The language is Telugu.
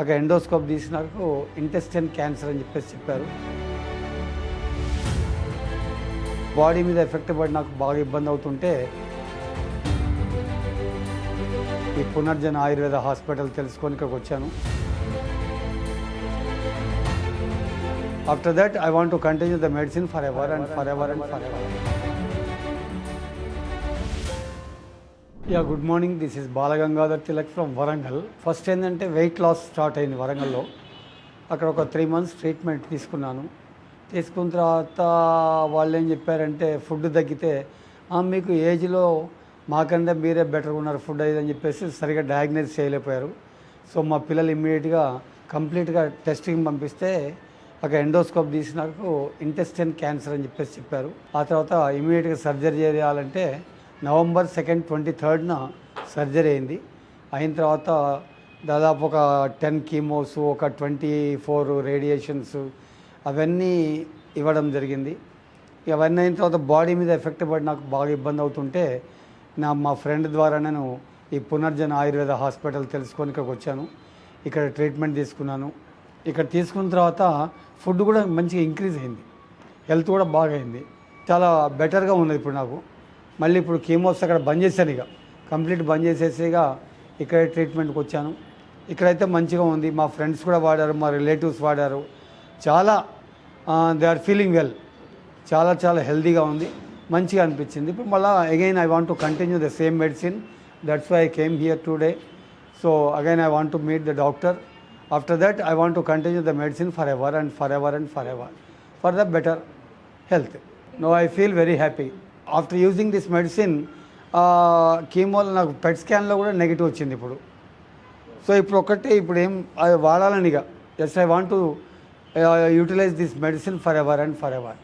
ఒక ఎండోస్కోప్ తీసి నాకు ఇంటెస్టైన్ క్యాన్సర్ అని చెప్పేసి చెప్పారు. బాడీ మీద ఎఫెక్ట్ పడి నాకు బాగా ఇబ్బంది అవుతుంటే ఈ పునర్జన ఆయుర్వేద హాస్పిటల్ తెలుసుకొని ఇక్కడికి వచ్చాను. After that I want to continue the medicine forever and forever and forever yeah good morning this is Balagangadhar Tilak from Warangal first ఏంటంటే వెయిట్ లాస్ స్టార్ట్ అయింది వరంగల్లో. అక్కడ ఒక త్రీ మంత్స్ ట్రీట్మెంట్ తీసుకున్నాను. తీసుకున్న తర్వాత వాళ్ళు ఏం చెప్పారంటే ఫుడ్ తగ్గితే మీకు ఏజ్లో మాకంటే మీరే బెటర్గా ఉన్నారు ఫుడ్ అది అని చెప్పేసి సరిగా డయాగ్నైజ్ చేయలేకపోయారు. సో మా పిల్లలు ఇమ్మీడియట్గా కంప్లీట్గా టెస్టింగ్ పంపిస్తే ఒక ఎండోస్కోప్ తీసినకు ఇంటెస్టైన్ క్యాన్సర్ అని చెప్పేసి చెప్పారు. ఆ తర్వాత ఇమీడియట్గా సర్జరీ చేయాలంటే నవంబర్ సెకండ్ ట్వంటీ థర్డ్న సర్జరీ అయింది. అయిన తర్వాత దాదాపు ఒక టెన్ కీమోస్ ఒక ట్వంటీ ఫోర్ రేడియేషన్స్ అవన్నీ ఇవ్వడం జరిగింది. ఇవన్నీ అయిన తర్వాత బాడీ మీద ఎఫెక్ట్ పడి నాకు బాగా ఇబ్బంది అవుతుంటే నా మా ఫ్రెండ్ ద్వారా నేను ఈ పునర్జన ఆయుర్వేద హాస్పిటల్ తెలుసుకొని ఇక్కడికి వచ్చాను. ఇక్కడ ట్రీట్మెంట్ తీసుకున్నాను. ఇక్కడ తీసుకున్న తర్వాత ఫుడ్ కూడా మంచిగా ఇంక్రీజ్ అయింది. హెల్త్ కూడా బాగా అయింది. చాలా బెటర్గా ఉన్నది ఇప్పుడు నాకు. మళ్ళీ ఇప్పుడు కీమోస్ అక్కడ బంద్ చేశాను ఇక. కంప్లీట్ బంద్ చేసేసి ఇక ఇక్కడ ట్రీట్మెంట్కి వచ్చాను. ఇక్కడైతే మంచిగా ఉంది. మా ఫ్రెండ్స్ కూడా వాడారు మా రిలేటివ్స్ వాడారు. చాలా దే ఆర్ ఫీలింగ్ వెల్ చాలా చాలా హెల్దీగా ఉంది. మంచిగా అనిపించింది. ఇప్పుడు మళ్ళీ again I want to continue the same medicine that's why I came here today so again I want to meet the doctor after that I want to continue the medicine forever and forever and forever for the better health no I feel very happy after using this medicine కీమోలో నాకు పెట్ స్కాన్లో కూడా నెగిటివ్ వచ్చింది ఇప్పుడు. సో ఇప్పుడు ఒక్కటే ఇప్పుడు ఏం అది వాడాలని ఇక. Yes I want to utilize this medicine forever and forever